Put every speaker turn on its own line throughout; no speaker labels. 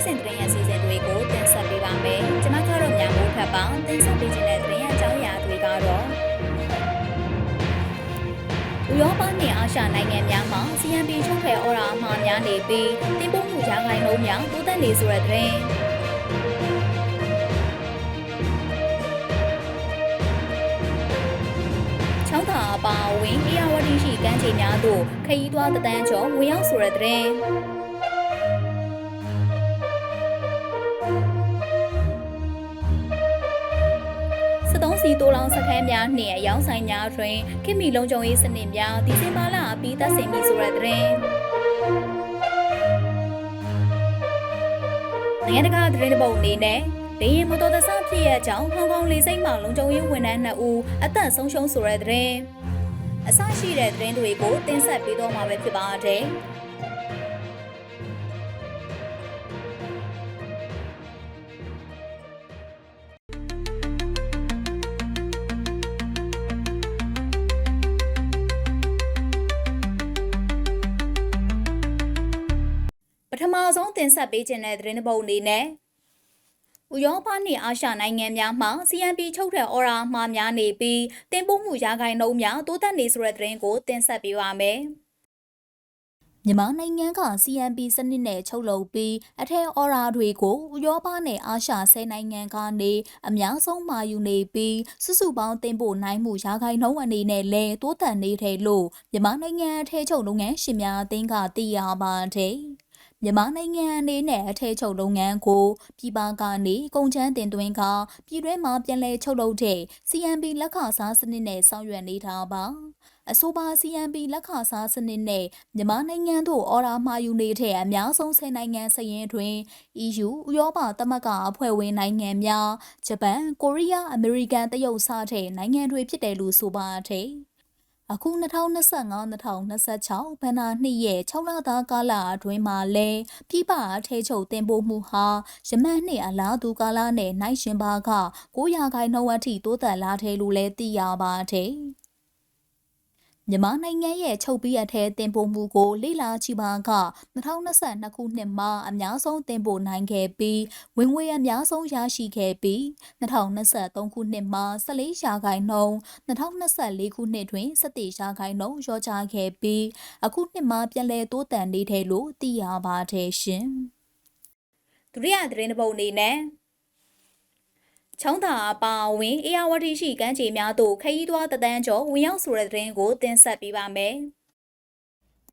နေ့စဉ်သတင်းရစီစဉ်တွေကိုတင်ဆက်ပေးပါမယ်။ကျွန်မကတော့ညမိုးဖက်ပါတင်ဆက်ပေးခြင်းတဲ့သတင်းရအကြောင်းအရာတွေကတော့ဥရောပနဲ့အာရှနိုင်ငံများမှာ CNP ချုပ်ဖယ်အော်ရာအမှားများနေပြီးတင်ပို့မှုရာခိုင်နှုန်းများတိုးတက်နေဆိုတဲ့သတင်းချောင်းသာအပါအဝင်အေယာဝတီရှိကမ်းခြေများသို့ခရီးသွားတဒန်းကျော်ဝင်ရောက်ဆိုတဲ့သတင်း စတုံးစီတိုးလောင်စခန်းများနှင့်အယောင်ဆိုင်များတွင်ခင်မီလုံးကြုံရေးစနစ်များဒီဇင်ဘာလအပြီးသက်ဆိုင်ပြီဆိုတဲ့သတင်းနိုင်ငံတကာသတင်းတစ်ပုဒ်အနေနဲ့လေရင်မတော်တဆဖြစ်ရကြောင်းဟောင်ကောင်လေဆိပ်မှလုံခြုံရေးဝန်ထမ်း2ဦးအသက်ဆုံးရှုံးဆိုတဲ့သတင်းအဆရှိတဲ့သတင်းတွေကိုတင်ဆက်ပေးတော့မှာပဲဖြစ်ပါတယ်။ ပထမဆုံးတင်ဆက်ပေးခြင်းတဲ့သတင်းတစ်ပုဒ်အနေနဲ့ဥရောပနှင့်အာရှနိုင်ငံများမှာ CNP ချုပ်တဲ့အော်ရာအမှားများနေပြီးတင်ပို့မှုရာခိုင်နှုန်းများတိုးတက်နေဆိုတဲ့သတင်းကိုတင်ဆက်ပေးပါမယ်။မြန်မာနိုင်ငံက CNP စနစ်နဲ့ချုပ်လုပ်ပြီးအထက်အော်ရာတွေကိုဥရောပနဲ့အာရှဆယ်နိုင်ငံကနေအများဆုံးမှာယူနေပြီးစုစုပေါင်းတင်ပို့နိုင်မှုရာခိုင်နှုန်းအနေနဲ့လည်းတိုးတက်နေတယ်လို့မြန်မာနိုင်ငံအထက်ချုပ်လုပ်ငန်းရှင်များအသင်းကသိရပါတယ်။ မြန်မာနိုင်ငံအနေနဲ့အထည်ချုပ်လုပ်ငန်းကိုပြည်ပကနေကုန်ချမ်းတင်သွင်းကပြည်တွင်းမှာပြန်လည်ချုပ်လုပ်တဲ့ CNB လက်ခစားစနစ်နဲ့ဆောင်ရွက်နေတာပါအဆိုပါ CNB လက်ခစားစနစ်နဲ့မြန်မာနိုင်ငံတို့အော်ဒါမှာယူနေတဲ့အများဆုံးဆယ်နိုင်ငံစရင်တွင် EU ဥရောပသမဂ္ဂအဖွဲ့ဝင်နိုင်ငံများဂျပန်ကိုရီးယားအမေရိကန်တရုတ်စတဲ့နိုင်ငံတွေဖြစ်တယ်လို့ဆိုပါတယ် အခု2025-2026ဘဏ္ဍာနှစ်ရဲ့6လသားကာလအတွင်းမှာလဲပြည်ပအထဲချုပ်တင်ပို့မှုဟာယမန်နှစ်အလားတူကာလနဲ့နိုင်ရှင်ပါက900ခိုင်နှုန်းအထိတိုးတက်လာတယ်လို့လည်းသိရပါတယ်။ မြန်မာနိုင်ငံရဲ့ချုပ်ပြီးအထက်တင်ပို့မှုကိုလေလာချီပါက2022ခုနှစ်မှာအများဆုံးတင်ပို့နိုင်ခဲ့ပြီးဝင်ငွေအများဆုံးရရှိခဲ့ပြီး2023ခုနှစ်မှာ14ရာခိုင်နှုန်း2024ခုနှစ်တွင်17ရာခိုင်နှုန်းလျော့ချခဲ့ပြီးအခုနှစ်မှာပြန်လည်တိုးတက်နေတယ်လို့သိရပါတယ်ရှင်။ဒုတိယသတင်းတစ်ပုဒ်အနေနဲ့ ချောင်းသာအပါအဝင်အေယာဝတီရှိကမ်းခြေများသို့ခရီးသွားတဒန်းကျော်ဝင်ရောက်ဆိုတဲ့သတင်းကိုတင်ဆက်ပေးပါမယ်။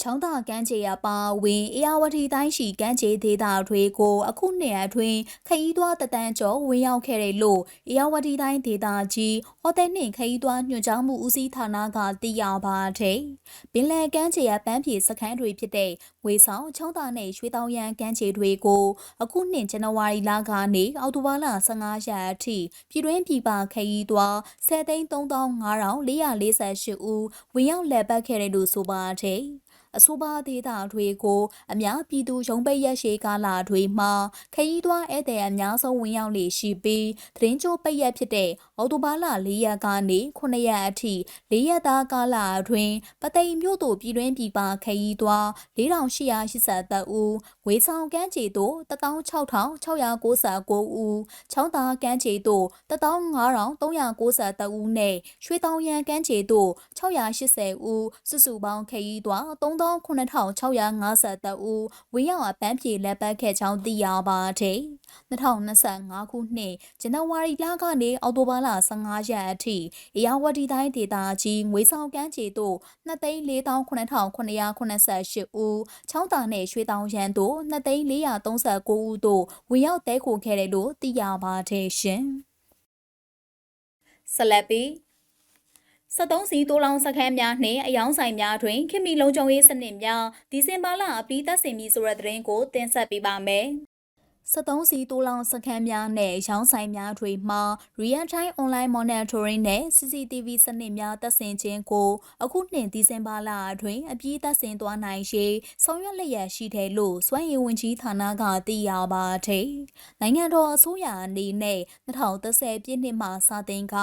ချောင်းသာကမ်းခြေအပါအဝင်အေယာဝတီတိုင်းရှိကမ်းခြေဒေသတွေကိုအခုနှစ်အတွင်းခရီးသွားတဒန်းကျော်ဝင်ရောက်ခဲ့တယ်လို့အေယာဝတီတိုင်းဒေသကြီးဟိုတယ်နှင့်ခရီးသွားညွှန်ကြားမှုဦးစီးဌာနကသိရပါတယ်။ပင်လယ်ကမ်းခြေအပန်းဖြေစခန်းတွေဖြစ်တဲ့ဝေဆောင်ချောင်းသာနဲ့ရွှေတောင်ရန်ကမ်းခြေတွေကိုအခုနှစ်ဇန်နဝါရီလကနေအောက်တိုဘာလ15ရက်အထိပြည်တွင်းပြည်ပခရီးသွား73,5448ဦးဝင်ရောက်လည်ပတ်ခဲ့တယ်လို့ဆိုပါတယ်။ အဆိုပါဒေသတွေကိုအများပြည်သူရုံးပိတ်ရက်ရှည်ကာလတွေမှာခရီးသွားဧည့်သည်အများဆုံးဝင်ရောက်လေရှိပြီးသတင်းကြိုပိတ်ရက်ဖြစ်တဲ့အော်တိုဘာလ၄ရက်ကနေ9ရက်အထိ၄ရက်သားကာလအတွင်းပသိမ်မြို့သို့ပြည်တွင်းပြည်ပခရီးသွား4883ဦးဝေဆောင်ကမ်းခြေသို့16699ဦးချောင်းသာကမ်းခြေသို့15393ဦးနဲ့ရွှေတောင်ရန်ကမ်းခြေသို့680ဦးစုစုပေါင်းခရီးသွား3 19650ဦးဝင်းရောက်အပန်းဖြေလက်ပတ်ခဲ့ကြောင်းသိရပါတယ်။2025ခုနှစ်ဇန်နဝါရီလကနေအောက်တိုဘာလ15ရက်အထိအရာဝတီတိုင်းဒေသကြီးငွေဆောင်ကမ်းခြေသို့2,49,988ဦးချောင်းတာနဲ့ရွှေတောင်ရန်သို့2,439ဦးတို့ဝင်ရောက်တဲခိုခဲ့တယ်လို့သိရပါတယ်ရှင်။ဆလပီ 73စီတိုးလောင်စခန်းများနှင့်အယောင်ဆိုင်များတွင်ခင်မီလုံးကြုံရေးစနစ်များဒီဇင်ဘာလအပြီးသက်စင်ပြီဆိုတဲ့သတင်းကိုတင်ဆက်ပေးပါမယ်။ 73စီတိုးလောင်စခန်းများနဲ့ရောင်းဆိုင်များတွေမှာ Real Time Online Monitoring နဲ့ CCTV စနစ်များတပ်ဆင်ခြင်းကိုအခုနှစ်ဒီဇင်ဘာလအတွင်းအပြည့်တပ်ဆင်သွားနိုင်ရေးဆောင်ရွက်လျက်ရှိတယ်လို့စွမ်းရည်ဝန်ကြီးဌာနကသိရပါတယ်။နိုင်ငံတော်အစိုးရအနေနဲ့2030ပြည့်နှစ်မှစတင်က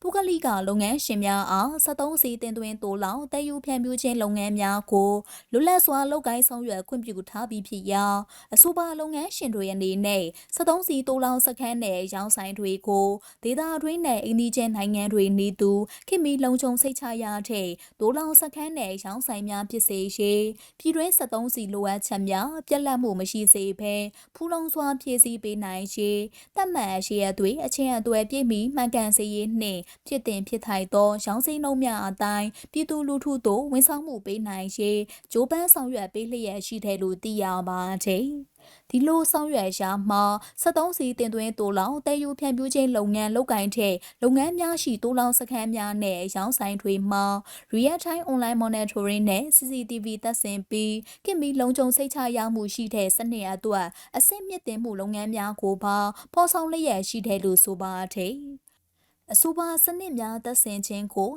ပုဂ္ဂလိကလုပ်ငန်းရှင်များအား73စီတင်သွင်းတိုးလောင်တည်ယူဖြန့်ဖြူးခြင်းလုပ်ငန်းများကိုလွတ်လပ်စွာလုပ်ကိုင်ဆောင်ရွက်ခွင့်ပြုထားပြီးဖြစ်ရာအဆိုပါလုပ်ငန်းရှင်တွေအနေအနေနဲ့73စီတိုးလောင်စခန်းနယ်ရောင်းဆိုင်တွေကိုဒေသအတွင်းနဲ့အင်းဒီကျဲနိုင်ငံတွေနေသူခင်မီလုံခြုံစိတ်ချရတဲ့တိုးလောင်စခန်းနယ်ရောင်းဆိုင်များဖြစ်စေရေးပြည်တွင်း73စီလိုအပ်ချက်များပြက်လက်မှုမရှိစေဘဲဖူးလုံးစွာဖြည့်ဆည်းပေးနိုင်ရေးတတ်မှတ်ရှိရသွေးအချင်းအသွယ်ပြည့်မီမှန်ကန်စေရေးနှင့်ဖြစ်တင်ဖြစ်ထိုက်သောရောင်းစိနှုံများအတိုင်းပြည်သူလူထုတို့ဝန်ဆောင်မှုပေးနိုင်ရေးဂျိုးပန်းဆောင်ရွက်ပေးလျက်ရှိတယ်လို့သိရပါတယ်။ ဒီလိုဆောင်ရွက်ရာမှာ73စီတင်သွင်းတိုးလောင်တဲယူဖြန့်ဖြူးခြင်းလုပ်ငန်းလုပ်ကိုင်တဲ့လုပ်ငန်းများရှိတိုးလောင်စခန်းများနဲ့ရောင်းဆိုင်တွေမှာ real time online monitoring နဲ့ CCTV သက်ဆင်ပြီးကင်မီလုံခြုံစိတ်ချရမှုရှိတဲ့စနစ်အတွက်အဆင့်မြင့်တင်မှုလုပ်ငန်းများကိုပါပေါ်ဆောင်လျက်ရှိတယ်လို့ဆိုပါတယ်။ အဆိုပါစနစ်များသက်ဆင်ခြင်းကို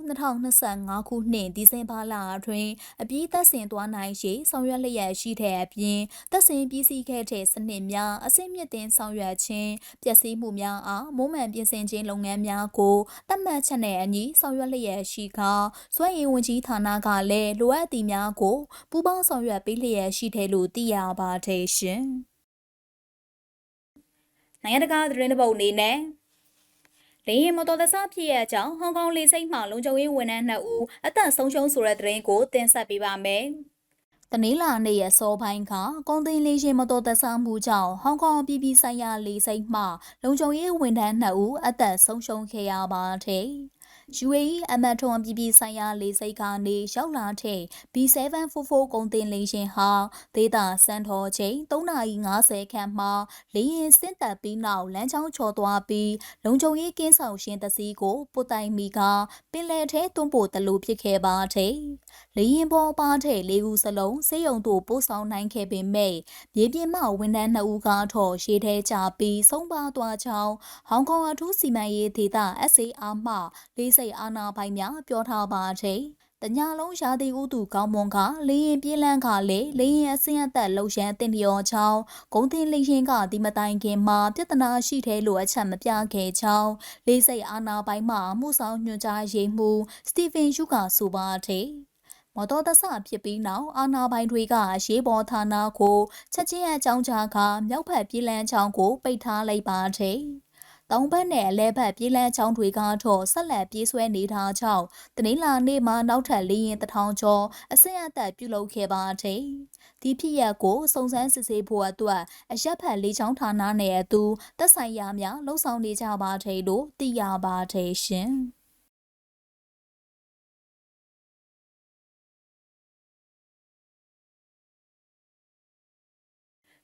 2025ခုနှစ်ဒီဇင်ဘာလအတွင်းအပြီးသက်ဆင်သွားနိုင်ရေးဆောင်ရွက်လျက်ရှိတဲ့အပြင်သက်ဆင်ပြီးစီးခဲ့တဲ့စနစ်များအစိမ့်မြင့်တင်ဆောင်ရွက်ခြင်းပျက်စီးမှုများအားမိုးမှန်ပြင်ဆင်ခြင်းလုပ်ငန်းများကိုတတ်မှတ်ချက်နဲ့အညီဆောင်ရွက်လျက်ရှိကာစွမ်းရည်ဝန်ကြီးဌာနကလည်းလိုအပ်သည့်များကိုပူးပေါင်းဆောင်ရွက်ပေးလျက်ရှိတယ်လို့သိရပါတယ်ရှင်။နိုင်ငံတကာသတင်းတစ်ပုဒ်အနေနဲ့ လေရင်မတော်တဆဖြစ်ရကြောင်းဟောင်ကောင်လေဆိပ်မှလုံခြုံရေးဝန်ထမ်း2ဦးအသက်ဆုံးရှုံးဆိုတဲ့သတင်းကိုတင်ဆက်ပေးပါမယ်။တနင်္လာနေ့ရဲ့စောပိုင်းကကုန်တင်လေးရှင်မတော်တဆမှုကြောင့်ဟောင်ကောင်ပြည်ပြည်ဆိုင်ရာလေဆိပ်မှလုံခြုံရေးဝန်ထမ်း2ဦးအသက်ဆုံးရှုံးခဲ့ရပါတယ်။ UAE အမတ်ထွန်ပြည်ပြည်ဆိုင်ရာလေဆိပ်ကနေရောက်လာတဲ့ B744 ကုန်တင်လေယာဉ်ဟာဒေတာစံတော်ချိန်3:50ခန့်မှာလေယာဉ်ဆင်းသက်ပြီးနောက်လမ်းကြောင်းချော်သွားပြီးလုံခြုံရေးကင်းဆောင်ရှင်တစည်းကိုပုတ်တိုင်မီကပင်လယ်ထဲတွန်းပို့တလို့ဖြစ်ခဲ့ပါတယ်။လေယာဉ်ပေါ်ပါတဲ့လေးဦးစလုံးစေယုံတို့ပို့ဆောင်နိုင်ခဲ့ပေမဲ့မြေပြင်မှဝန်ထမ်း2ဦးကတော့ရှေ့ထဲကျပြီးဆုံးပါသွားကြောင်းဟောင်ကောင်အထူးစီမံရေးဒေသ SAR မှလေးစိတ်အာဏာပိုင်များပြောထားပါတယ်။တညာလုံးရာသီဥတုကောင်းမွန်ကလေရင်ပြေးလန်းကလေလေရင်အစင်းအသက်လှုပ်ရှမ်းတင်လျော်ချောင်းဂုံတင်လေရင်ကဒီမတိုင်ခင်မှာပြဿနာရှိတယ်လို့အချက်မပြခဲ့ချောင်းလေးစိတ်အာဏာပိုင်မှမှုဆောင်ညွှန်ကြားရေးမှူးစတီဗင်ယူကဆိုပါတယ်။မော်တော်တဆဖြစ်ပြီးနောက်အာနာပိုင်တွေကရေးပေါ်ဌာနကိုချက်ချင်းအကြောင်းကြားကမြောက်ဖက်ပြည်လန်းချောင်းကိုပိတ်ထားလိုက်ပါတယ်။ တောင်ဘက်နဲ့အလဲဘက်ပြေးလန်းချောင်းတွေကတော့ဆက်လက်ပြေးဆွဲနေတာကြောင့်တနင်္လာနေ့မှာနောက်ထပ်လေရင်တထောင်ကျော်အဆင့်အသက်ပြုလုပ်ခဲ့ပါတယ်။ဒီဖြစ်ရပ်ကိုစုံစမ်းစစ်ဆေးဖို့အတွက်အရက်ဖက်လေးချောင်းဌာနနဲ့အတူသက်ဆိုင်ရာများလှုံ့ဆော်နေကြပါတယ်လို့သိရပါတယ်ရှင်။